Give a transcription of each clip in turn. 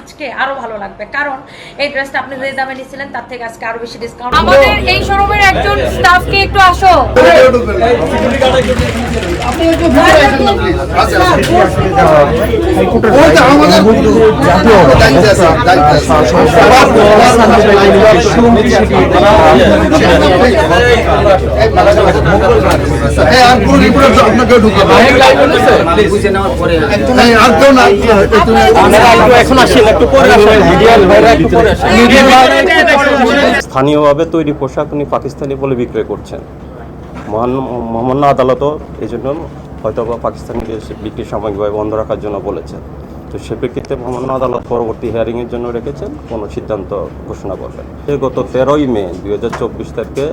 আজকে আরও ভালো লাগবে। কারণ এই ড্রেসটা আপনি যে দামে নিয়েছিলেন তার থেকে আজকে আরও বেশি ডিসকাউন্ট আমাদের এই শোরুমের একজন স্টাফকে একটু আসো। আমাদের দায়িত্ব আছে দায়িত্ব আছে এই আর কোন রিপোর্ট আপনাকে ঢুকাবো আর কেউ না এখন আসেন একটু পরে আসেন। মিডিয়াল ভাইরা একটু পরে আসেন। স্থানীয়ভাবে তৈরি পোশাক উনি পাকিস্তানি বলে বিক্রয় করছেন। মহান মহামান্য আদালতও এই জন্য হয়তো বা পাকিস্তানিকে সে বিক্রি সাময়িকভাবে বন্ধ রাখার জন্য বলেছেন। তো সে প্রেক্ষিতে মহামান্য আদালত পরবর্তী হিয়ারিংয়ের জন্য রেখেছেন। কোনো সিদ্ধান্ত ঘোষণা করবেন গত তেরোই মে দুই হাজার চব্বিশ তারিখে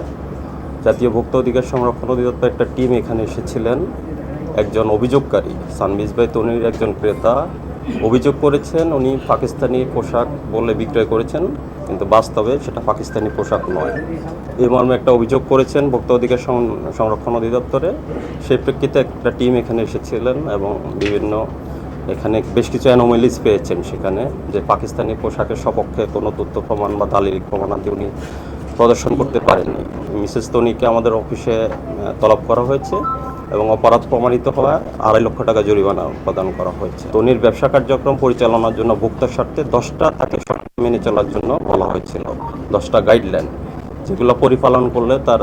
জাতীয় ভোক্তা অধিকার সংরক্ষণ অধিদপ্তর একটা টিম এখানে এসেছিলেন। একজন অভিযোগকারী, সানমিজ ভাই তনির একজন ক্রেতা। অভিযোগ করেছেন, উনি পাকিস্তানি পোশাক বলে বিক্রয় করেছেন, কিন্তু বাস্তবে সেটা পাকিস্তানি পোশাক নয়। এই মর্মে একটা অভিযোগ করেছেন ভোক্তা অধিকার সংরক্ষণ অধিদপ্তরে। সেই প্রেক্ষিতে একটা টিম এখানে এসেছিলেন এবং বিভিন্ন এখানে বেশ কিছু অ্যানোমেলিস পেয়েছেন সেখানে, যে পাকিস্তানি পোশাকের সপক্ষে কোনো তথ্য প্রমাণ বা দালিলিক প্রমাণাদি উনি প্রদর্শন করতে পারেনি মিসেস তনিকে আমাদের অফিসে তলব করা হয়েছে এবং অপরাধ প্রমাণিত হওয়া আড়াই লক্ষ টাকা জরিমানা প্রদান করা হয়েছে। তনির ব্যবসা কার্যক্রম পরিচালনার জন্য ভোক্তার স্বার্থে দশটা তাকে শর্ত মেনে চলার জন্য বলা হয়েছিল। দশটা গাইডলাইন, যেগুলো পরিপালন করলে তার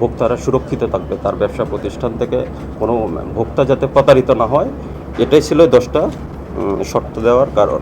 ভোক্তারা সুরক্ষিত থাকবে। তার ব্যবসা প্রতিষ্ঠান থেকে কোনো ভোক্তা যাতে প্রতারিত না হয়, এটাই ছিল দশটা শর্ত দেওয়ার কারণ।